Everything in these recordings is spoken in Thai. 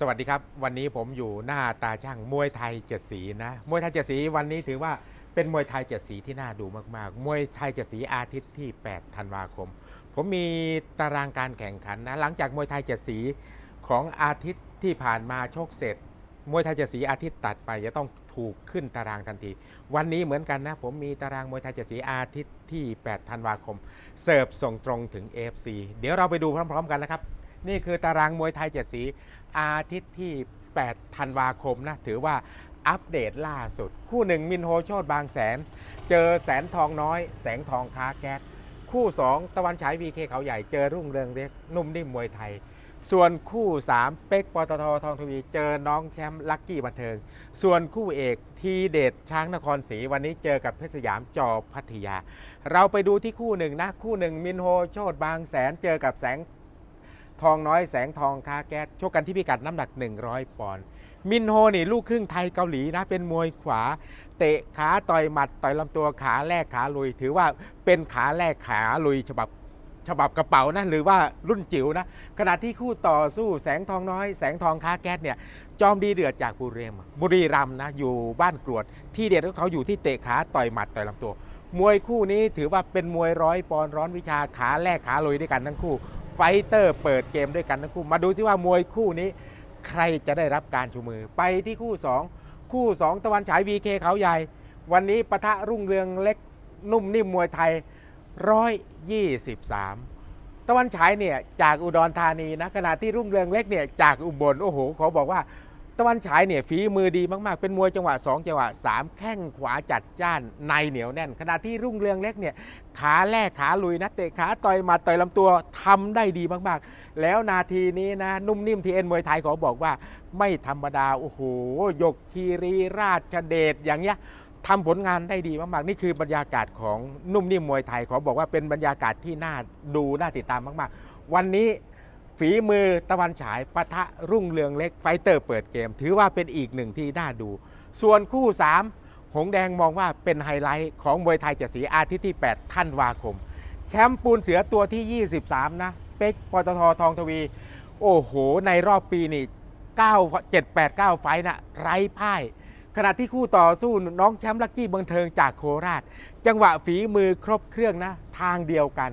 สวัสดีครับ วันนี้ผมอยู่หน้าตาช่างมวยไทยเจ็ดสีนะมวยไทยเจ็ดสีวันนี้ถือว่าเป็นมวยไทยเจ็ดสีที่น่าดูมากๆ มวยไทยเจ็ดสีอาทิตย์ที่ 8 ธันวาคม ผมมีตารางการแข่งขันนะหลังจากมวยไทยเจ็ดสีของอาทิตย์ที่ผ่านมาโชคเสร็จ มวยไทยเจ็ดสีอาทิตย์ตัดไปจะต้องถูกขึ้นตารางทันที วันนี้เหมือนกันนะ ผมมีตารางมวยไทยเจ็ดสีอาทิตย์ที่ 8 ธันวาคม เสิร์ฟส่งตรงถึง AFC เดี๋ยวเราไปดูพร้อม ๆ กันนะครับ นี่คือตารางมวยไทยเจ็ดสี อาทิตย์ที่ 8 ธันวาคมนะ ถือว่าอัปเดตล่าสุด คู่หนึ่งมินโฮโชดบางแสน เจอแสนทองน้อย แสงทองค้าแก๊สคู่ 2 ตะวันฉายวีเคเขาใหญ่เจอรุ่งเรืองเล็กนุ่มนิ่มมวยไทย ส่วนคู่ 3 เป๊กปตททองทวีเจอน้องแชมป์ลักกี้บันเทิง ส่วนคู่เอกทีเดชช้างนครศรีวันนี้เจอกับเพชรสยามจอพัทยา เราไปดูที่คู่หนึ่งนะ คู่หนึ่งมินโฮโชดบางแสนเจอกับแสง ทองน้อยแสงทองคาแก๊สชกกันที่พิกัดน้ำหนัก 100 ปอนด์มินโฮนี่ลูกครึ่งไทยเกาหลีนะ เป็นมวยขวา เตะขาต่อยหมัด ต่อยลำตัวขาแรกขาลุย ถือว่าเป็นขาแรกขาลุยฉบับฉบับกระเป๋านะหรือว่ารุ่นจิ๋วนะขณะที่คู่ต่อสู้แสงทองน้อย แสงทองค้าแก๊สเนี่ยจอมดีเดือดจากบุรีรัมย์บุรีรัมย์นะอยู่บ้านกรวด ที่เด็ดของเขาอยู่ที่เตะขาต่อยหมัดต่อยลำตัว มวยคู่นี้ถือว่าเป็นมวยร้อยปอนด์ร้อนวิชาขาแรกขาลุยด้วยกันทั้งคู่ ไฟเตอร์เปิดเกมด้วยกันทั้งคู่ มาดูซิว่ามวยคู่นี้ ใครจะได้รับการชูมือ ไปที่คู่ 2 คู่ 2 ตะวันฉาย VK เขาใหญ่ วันนี้ปะทะรุ่งเรืองเล็กนุ่มนิ่มมวยไทย 123 ตะวันฉายเนี่ยจากอุดรธานีนะขณะที่รุ่งเรืองเล็กเนี่ยจากอุบลโอ้โหขอบอกว่า ตะวันฉายเนี่ยฝีมือดีมากๆ เป็นมวยจังหวะ 2 จังหวะ 3 แข้งขวาจัดจ้านในเหนียวแน่น ขณะที่รุ่งเรืองเล็กเนี่ยขาแรกขาลุยนะเตะขาต่อยมาต่อยลำตัวทำได้ดีมากๆ แล้วนาทีนี้นะนุ่มนิ่มทีเอ็นมวยไทยขอบอกว่า ไม่ธรรมดาโอ้โหยกคีรีราชเดชอย่างเงี้ยทำผลงานได้ดีมากๆ นี่คือบรรยากาศของนุ่มนิ่มมวยไทยขอบอกว่าเป็นบรรยากาศที่น่าดูน่าติดตามมาก ๆ วันนี้ ฝีมือตะวันฉายปะทะรุ่งเรืองเล็กไฟเตอร์เปิดเกม ถือว่าเป็นอีกหนึ่งที่น่าดู ส่วนคู่ 3 หงแดงมองว่าเป็นไฮไลท์ของมวยไทยเจ็ดสีอาทิตย์ที่8ธันวาคม แชมป์ปูนเสือตัวที่ 23 นะเป็กปตททองทวี โอ้โห ในรอบปีนี่9 7 8 9 ไฟนะไร้พ่ายขณะที่คู่ต่อสู้น้องแชมป์ลักกี้เบิงเทิงจากโคราช จังหวะฝีมือครบเครื่องนะ ทางเดียวกัน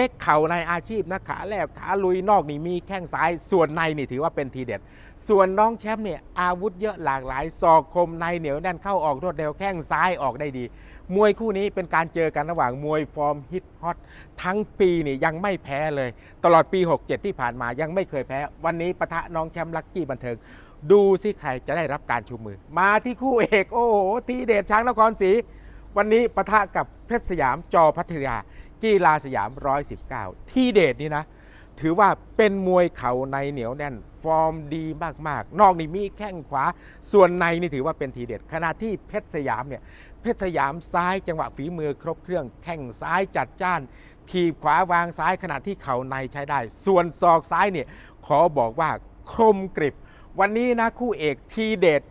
เป๊กเข่าในอาชีพนะขาแลบขาลุยนอกนี่มีแข้งซ้าย ส่วนในนี่ถือว่าเป็นทีเด็ด ส่วนน้องแชมป์เนี่ยอาวุธเยอะหลากหลายศอกคมในเหนียวแน่นเข้าออกรวดเร็วแข้งซ้ายออกได้ดี มวยคู่นี้เป็นการเจอกันระหว่างมวยฟอร์มฮิตฮอตทั้งปีนี่ยังไม่แพ้เลย ตลอดปี 67 ที่ผ่านมายังไม่เคยแพ้ วันนี้ปะทะน้องแชมป์ลักกี้บันเทิงดูสิใครจะได้รับการชูมือ มาที่คู่เอกโอ้โหทีเด็ดช้างนครศรีวันนี้ปะทะกับเพชรสยามจอพัทยา กีฬาสยาม 119 ที่เดชนี่นะ ถือว่าเป็นมวยเข่าในเหนียวแน่น ฟอร์มดีมากๆ นอกนี่มีแข้งขวา ส่วนในนี่ถือว่าเป็นทีเด็ดขณะที่เพชรสยามเนี่ยเพชรสยามซ้ายจังหวะฝีมือครบเครื่องแข้งซ้ายจัดจ้านทีบขวาวางซ้ายขณะที่เข่าในใช้ได้ ส่วนศอกซ้ายเนี่ยขอบอกว่าคมกริบ วันนี้นะคู่เอกทีเด็ด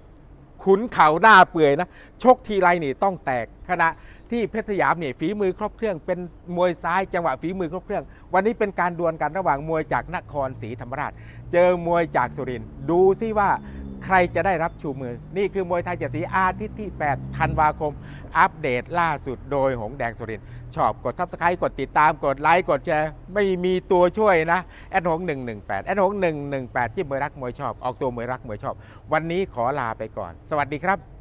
ขุนเข่าหน้าเปื่อยนะ ชกทีไรนี่ต้องแตกขณะที่เพชรสยามเนี่ยฝีมือครบเครื่องเป็นมวยซ้ายจังหวะฝีมือครบเครื่อง วันนี้เป็นการดวลกันระหว่างมวยจากนครศรีธรรมราช เจอมวยจากสุรินทร์ดูซิว่า ใครจะได้รับชูมือ นี่คือมวยไทยเจ็ดสีอาทิตย์ที่ 8 ธันวาคม อัปเดตล่าสุดโดยหงแดงสุรินชอบกด subscribe กดติดตามกดไลค์กดแชร์ ไม่มีตัวช่วยนะ แอดหง118 แอดหง118 ที่มวยรักมวยชอบ ออกตัวมวยรักมวยชอบ วันนี้ขอลาไปก่อน สวัสดีครับ